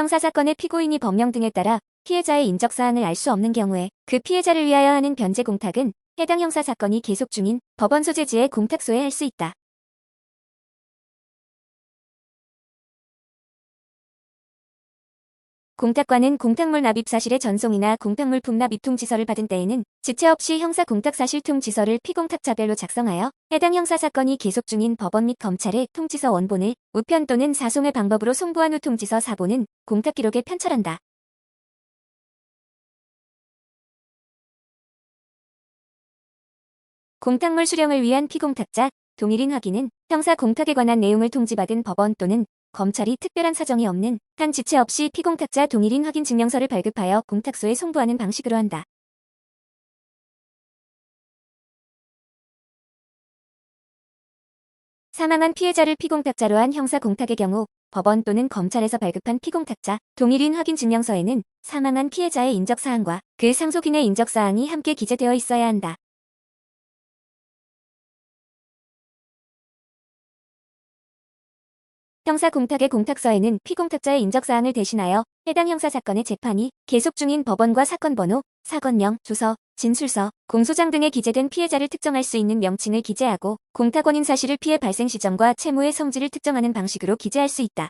형사사건의 피고인이 법령 등에 따라 피해자의 인적사항을 알 수 없는 경우에 그 피해자를 위하여 하는 변제 공탁은 해당 형사사건이 계속 중인 법원 소재지의 공탁소에 할 수 있다. 공탁관은 공탁물 납입 사실의 전송이나 공탁물품 납입 통지서를 받은 때에는 지체 없이 형사 공탁 사실 통지서를 피공탁자별로 작성하여 해당 형사 사건이 계속 중인 법원 및 검찰에 통지서 원본을 우편 또는 사송의 방법으로 송부한 후 통지서 사본은 공탁 기록에 편철한다. 공탁물 수령을 위한 피공탁자, 동일인 확인은 형사 공탁에 관한 내용을 통지받은 법원 또는 검찰이 특별한 사정이 없는 한 지체 없이 피공탁자 동일인 확인 증명서를 발급하여 공탁소에 송부하는 방식으로 한다. 사망한 피해자를 피공탁자로 한 형사 공탁의 경우 법원 또는 검찰에서 발급한 피공탁자 동일인 확인 증명서에는 사망한 피해자의 인적 사항과 그 상속인의 인적 사항이 함께 기재되어 있어야 한다. 형사 공탁의 공탁서에는 피공탁자의 인적사항을 대신하여 해당 형사 사건의 재판이 계속 중인 법원과 사건 번호, 사건명, 주소, 진술서, 공소장 등에 기재된 피해자를 특정할 수 있는 명칭을 기재하고 공탁원인 사실을 피해 발생 시점과 채무의 성질을 특정하는 방식으로 기재할 수 있다.